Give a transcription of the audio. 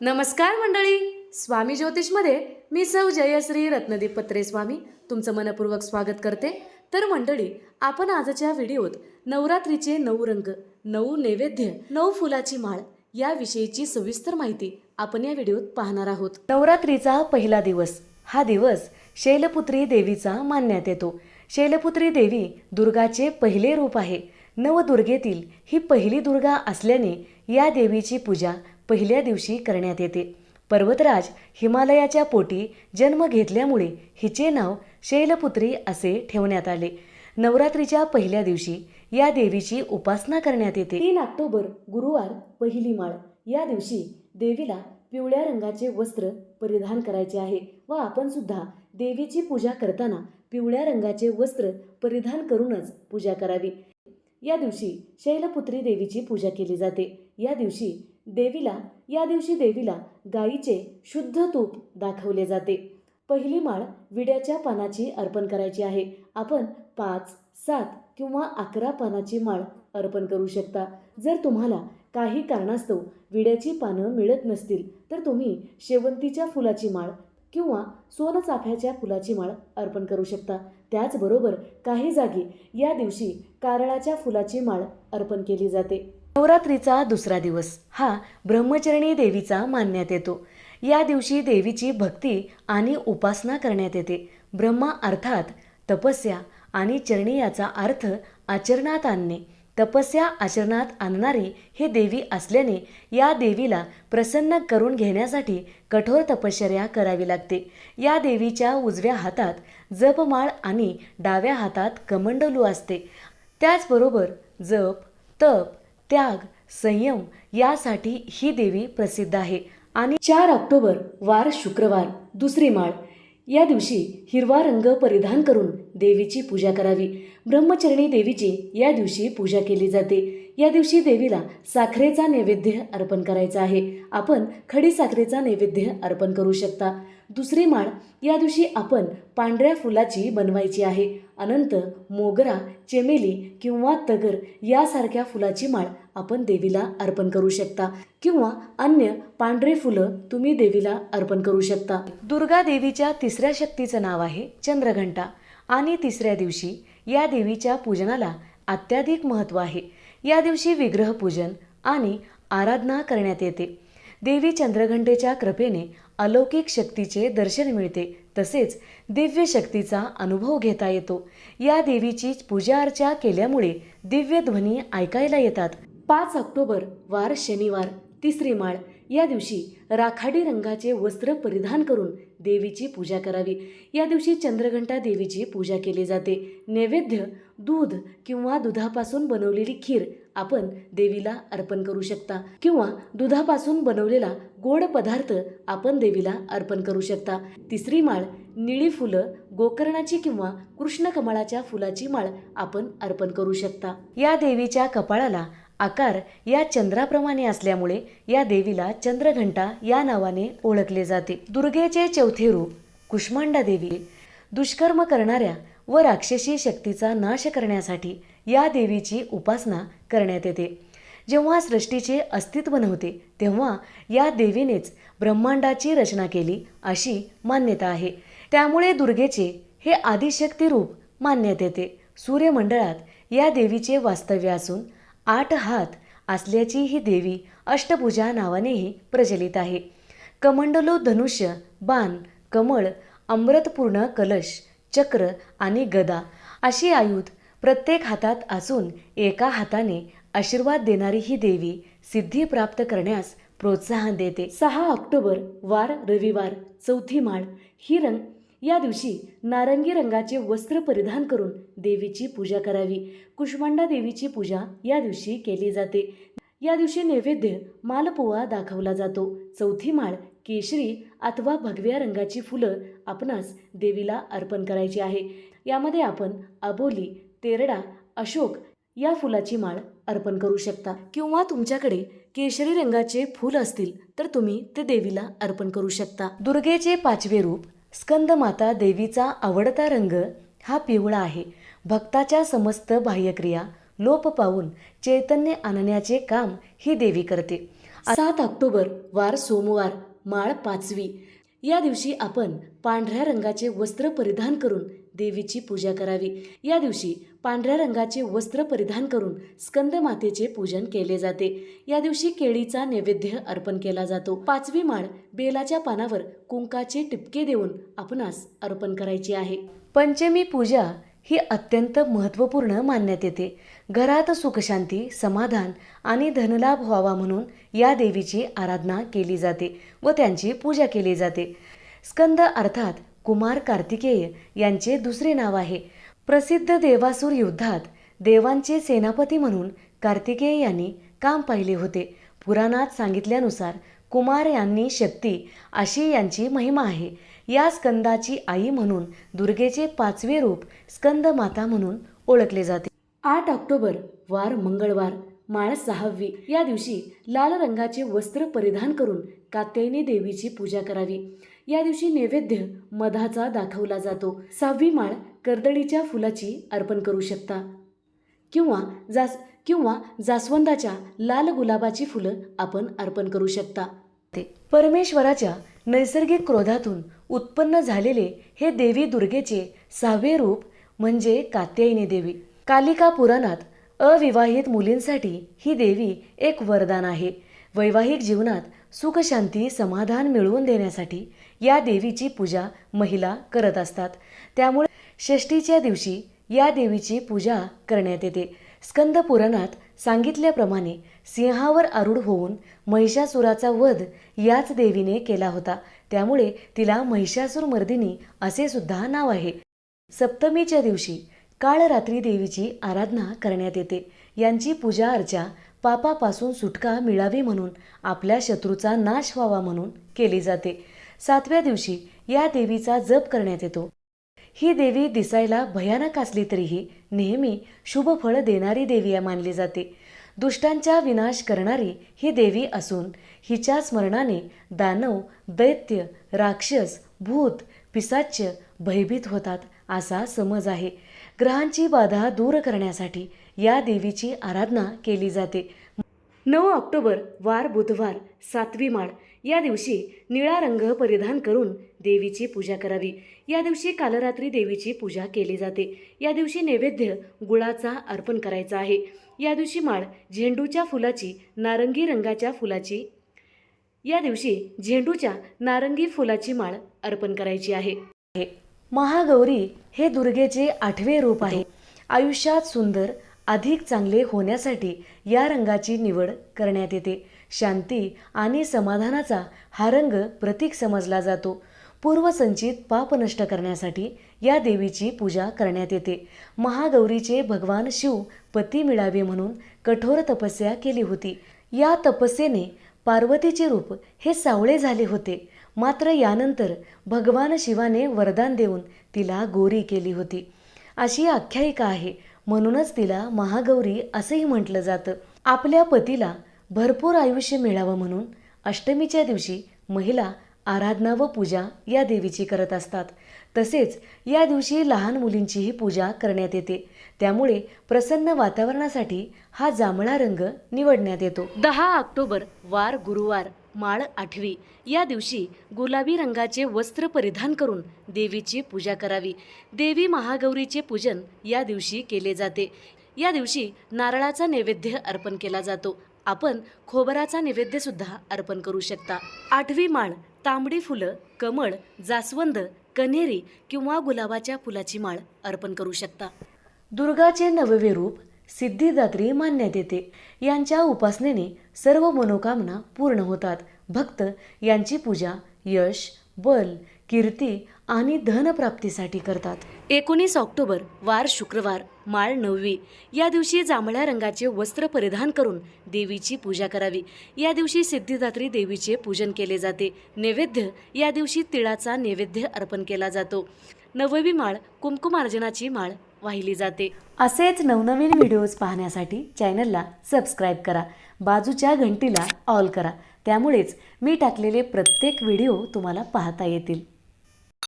नमस्कार मंडळी. स्वामी ज्योतिषमध्ये मी सौ जयश्री रत्नदीप पत्रे स्वामी तुमचं मनपूर्वक स्वागत करते. तर मंडळी आपण आजच्या व्हिडिओत नवरात्रीचे नऊ रंग नऊ नैवेद्य नऊ फुलाची माळ याविषयीची सविस्तर माहिती आपण या व्हिडिओत पाहणार आहोत. नवरात्रीचा पहिला दिवस हा दिवस शैलपुत्री देवीचा मानण्यात येतो. शैलपुत्री देवी दुर्गाचे पहिले रूप आहे. नवदुर्गेतील ही पहिली दुर्गा असल्याने या देवीची पूजा पहिल्या दिवशी करण्यात येते. पर्वतराज हिमालयाच्या पोटी जन्म घेतल्यामुळे हिचे नाव शैलपुत्री असे ठेवण्यात आले. नवरात्रीच्या पहिल्या दिवशी या देवीची उपासना करण्यात येते. तीन ऑक्टोबर गुरुवार पहिली माळ. या दिवशी देवीला पिवळ्या रंगाचे वस्त्र परिधान करायचे आहे व आपण सुद्धा देवीची पूजा करताना पिवळ्या रंगाचे वस्त्र परिधान करूनच पूजा करावी. या दिवशी शैलपुत्री देवीची पूजा केली जाते. या दिवशी देवीला या दिवशी देवीला गाईचे शुद्ध तूप दाखवले जाते. पहिली माळ विड्याच्या पानाची अर्पण करायची आहे. आपण पाच सात किंवा अकरा पानाची माळ अर्पण करू शकता. जर तुम्हाला काही कारणास्तव विड्याची पानं मिळत नसतील तर तुम्ही शेवंतीच्या फुलाची माळ किंवा सोनचाफ्याच्या फुलाची माळ अर्पण करू शकता. त्याचबरोबर काही जागी या दिवशी कारळाच्या फुलाची माळ अर्पण केली जाते. नवरात्रीचा दुसरा दिवस. हा ब्रह्मचरणी देवीचा मानण्यात येतो. या दिवशी देवीची भक्ती आणि उपासना करण्यात येते. ब्रह्मा अर्थात तपस्या आणि चरणी याचा अर्थ आचरणात आणणे. तपस्या आचरणात आणणारी हे देवी असल्याने या देवीला प्रसन्न करून घेण्यासाठी कठोर तपश्चर्या करावी लागते. या देवीच्या उजव्या हातात जपमाळ आणि डाव्या हातात कमंडलू असते. त्याचबरोबर जप तप त्याग संयम यासाठी ही देवी प्रसिद्ध आहे. आणि चार ऑक्टोबर वार शुक्रवार दुसरी माळ. या दिवशी हिरवा रंग परिधान करून देवीची पूजा करावी. ब्रह्मचरणी देवीची या दिवशी पूजा केली जाते. या दिवशी देवीला साखरेचा नैवेद्य अर्पण करायचा आहे. आपण खडी साखरेचा नैवेद्य अर्पण करू शकता. दुसरी माळ या दिवशी आपण पांढऱ्या फुलाची बनवायची आहे. अनंत मोगरा चेमेली किंवा तगर यासारख्या फुलाची माळ आपण देवीला अर्पण करू शकता. किंवा अन्य पांढरे फुलं तुम्ही देवीला अर्पण करू शकता. दुर्गा देवीच्या तिसऱ्या शक्तीचं नाव आहे चंद्रघंटा. आणि तिसऱ्या दिवशी या देवीच्या पूजनाला अत्याधिक महत्त्व आहे. या दिवशी विग्रहपूजन आणि आराधना करण्यात येते. देवी चंद्रघंटेच्या कृपेने अलौकिक शक्तीचे दर्शन मिळते. तसेच दिव्य शक्तीचा अनुभव घेता येतो. या देवीची पूजा अर्चा केल्यामुळे दिव्य ध्वनी ऐकायला येतात. पाच ऑक्टोबर वार शनिवार तिसरी माळ. या दिवशी राखाडी रंगाचे वस्त्र परिधान करून देवीची पूजा करावी. या दिवशी चंद्रघंटा देवीची पूजा केली जाते. नैवेद्य दूध किंवा दुधापासून बनवलेली खीर आपण देवीला अर्पण करू शकता किंवा दुधापासून बनवलेला गोड पदार्थ आपण देवीला अर्पण करू शकता. तिसरी माळ निळी फुलं गोकर्णाची किंवा कृष्णकमळाच्या फुलाची माळ आपण अर्पण करू शकता. या देवीच्या कपाळाला आकार या चंद्राप्रमाणे असल्यामुळे या देवीला चंद्रघंटा या नावाने ओळखले जाते. दुर्गेचे चौथे रूप कुष्मांडा देवी. दुष्कर्म करणाऱ्या व राक्षसी शक्तीचा नाश करण्यासाठी या देवीची उपासना करण्यात येते. जेव्हा सृष्टीचे अस्तित्व नव्हते तेव्हा या देवीनेच ब्रह्मांडाची रचना केली अशी मान्यता आहे. त्यामुळे दुर्गेचे हे आदिशक्ती रूप मानण्यात येते. सूर्यमंडळात या देवीचे वास्तव्य असून आठ हात असल्याची ही देवी अष्टभुजा नावानेही प्रचलित आहे. कमंडलो धनुष्य बाण कमळ अमृतपूर्ण कलश चक्र आणि गदा अशी आयुध प्रत्येक हातात असून एका हाताने आशीर्वाद देणारी ही देवी सिद्धी प्राप्त करण्यास प्रोत्साहन देते. सहा ऑक्टोबर वार रविवार चौथी माळ ही रंग या दिवशी नारंगी रंगाचे वस्त्र परिधान करून देवीची पूजा करावी. कुष्मांडा देवीची पूजा या दिवशी केली जाते. या दिवशी नैवेद्य मालपोवा दाखवला जातो. चौथी माळ केशरी अथवा भगव्या रंगाची फुलं आपणास देवीला अर्पण करायची आहे. यामध्ये आपण अबोली तेरडा अशोक या फुलाची माळ अर्पण करू शकता. किंवा तुमच्याकडे केशरी रंगाचे फूल असतील तर तुम्ही ते देवीला अर्पण करू शकता. दुर्गेचे पाचवे रूप स्कंदमाता देवीचा आवडता रंग हा पिवळा आहे. भक्ताच्या समस्त बाह्यक्रिया लोप पावून चैतन्य आणण्याचे काम ही देवी करते. सात ऑक्टोबर वार सोमवार माळ पाचवी. या दिवशी आपण पांढऱ्या रंगाचे वस्त्र परिधान करून देवीची पूजा करावी. या दिवशी पांढऱ्या रंगाचे वस्त्र परिधान करून स्कंद मातेचे पूजन केले जाते. या दिवशी केळीचा नैवेद्य अर्पण केला जातो. पाचवी माळ बेलाच्या पानावर कुंकाचे टिपके देऊन आपणास अर्पण करायची आहे. पंचमी पूजा ही अत्यंत महत्त्वपूर्ण मानण्यात येते. घरात सुखशांती समाधान आणि धनलाभ व्हावा म्हणून या देवीची आराधना केली जाते व त्यांची पूजा केली जाते. स्कंद अर्थात कुमार कार्तिकेय यांचे दुसरे नाव आहे. प्रसिद्ध देवासूर युद्धात देवांचे सेनापती म्हणून कार्तिकेय यांनी काम पाहिले होते. पुराणात सांगितल्यानुसार कुमार यांनी शक्ती अशी यांची महिमा आहे. या स्कंदाची आई म्हणून दुर्गेचे पाचवे रूप स्कंद माता म्हणून ओळखले जाते. आठ ऑक्टोबर वार मंगळवार माळ सहावी. या दिवशी लाल रंगाचे वस्त्र परिधान करून कात्यायनी देवीची पूजा करावी. या दिवशी नैवेद्य मधाचा दाखवला जातो. सहावी माळ कर्दळीच्या फुलाची अर्पण करू शकता. किंवा जास किंवा जास्वंदाच्या लाल गुलाबाची फुलं आपण अर्पण करू शकता. ते परमेश्वराच्या नैसर्गिक क्रोधातून उत्पन्न झालेले हे देवी दुर्गेचे सहावे रूप म्हणजे कात्यायनी देवी. कालिका पुराणात अविवाहित मुलींसाठी ही देवी एक वरदान आहे. वैवाहिक जीवनात सुखशांती समाधान मिळवून देण्यासाठी या देवीची पूजा महिला करत असतात. त्यामुळे षष्टीच्या दिवशी या देवीची पूजा करण्यात येते. स्कंद पुराणात सांगितल्याप्रमाणे सिंहावर आरूढ होऊन महिषासुराचा वध याच देवीने केला होता. त्यामुळे तिला महिषासूर मर्दिनी असे सुद्धा नाव आहे. सप्तमीच्या दिवशी काळरात्री देवीची आराधना करण्यात येते. यांची पूजा अर्चा पापापासून सुटका मिळावी म्हणून आपल्या शत्रूचा नाश व्हावा म्हणून केली जाते. सातव्या दिवशी या देवीचा जप करण्यात येतो. ही देवी दिसायला भयानक असली तरीही नेहमी शुभ फळ देणारी देवी मानली जाते. दुष्टांचा विनाश करणारी ही देवी असून हिच्या स्मरणाने दानव दैत्य राक्षस भूत पिसाच्य भयभीत होतात असा समज आहे. ग्रहांची बाधा दूर करण्यासाठी या देवीची आराधना केली जाते. नऊ ऑक्टोबर वार बुधवार सातवी माळ. या दिवशी निळा रंग परिधान करून देवीची पूजा करावी. या दिवशी कालरात्री देवीची पूजा केली जाते. या दिवशी नैवेद्य गुळाचा अर्पण करायचा आहे. या दिवशी माळ झेंडूच्या फुलाची नारंगी रंगाच्या फुलाची या दिवशी झेंडूच्या नारंगी फुलाची माळ अर्पण करायची आहे. महागौरी हे दुर्गेचे आठवे रूप आहे. आयुष्यात सुंदर अधिक चांगले होण्यासाठी या रंगाची निवड करण्यात येते. शांती आणि समाधानाचा हा रंग प्रतीक समजला जातो. पूर्वसंचित पाप नष्ट करण्यासाठी या देवीची पूजा करण्यात येते. महागौरीचे भगवान शिव पती मिळावे म्हणून कठोर तपस्या केली होती. या तपस्येने पार्वतीचे रूप हे सावळे झाले होते. मात्र यानंतर भगवान शिवाने वरदान देऊन तिला गोरी केली होती. अशी आख्यायिका आहे. म्हणूनच तिला महागौरी असंही म्हटलं जातं. आपल्या पतीला भरपूर आयुष्य मिळावं म्हणून अष्टमीच्या दिवशी महिला आराधना व पूजा या देवीची करत असतात. तसेच या दिवशी लहान मुलींचीही पूजा करण्यात येते. त्यामुळे प्रसन्न वातावरणासाठी हा जांभळा रंग निवडण्यात येतो. दहा ऑक्टोबर वार गुरुवार. माळ आठवी. या दिवशी गुलाबी रंगाचे वस्त्र परिधान करून देवीची पूजा करावी. देवी महागौरीचे पूजन या दिवशी केले जाते. या दिवशी नारळाचा नैवेद्य अर्पण केला जातो. आपण खोबराचा नैवेद्यसुद्धा अर्पण करू शकता. आठवी माळ तांबडी फुलं कमळ जास्वंद कन्हेरी किंवा गुलाबाच्या फुलाची माळ अर्पण करू शकता. दुर्गाचे नववे रूप सिद्धिदात्री मान्य येते यांच्या उपासनेने सर्व मनोकामना पूर्ण होतात. भक्त यांची पूजा यश बल कीर्ती आणि धनप्राप्तीसाठी करतात. एकोणीस ऑक्टोबर वार शुक्रवार माळ नववी. या दिवशी जांभळ्या रंगाचे वस्त्र परिधान करून देवीची पूजा करावी. या दिवशी सिद्धिदात्री देवीचे पूजन केले जाते. नैवेद्य या दिवशी तिळाचा नैवेद्य अर्पण केला जातो. नववी माळ कुमकुमार्जनाची माळ वाहिली जाते. असेच नवनवीन व्हिडिओज पाहण्यासाठी चॅनलला सबस्क्राईब करा. बाजूच्या घंटीला ऑल करा. त्यामुळेच मी टाकलेले प्रत्येक व्हिडिओ तुम्हाला पाहता येतील.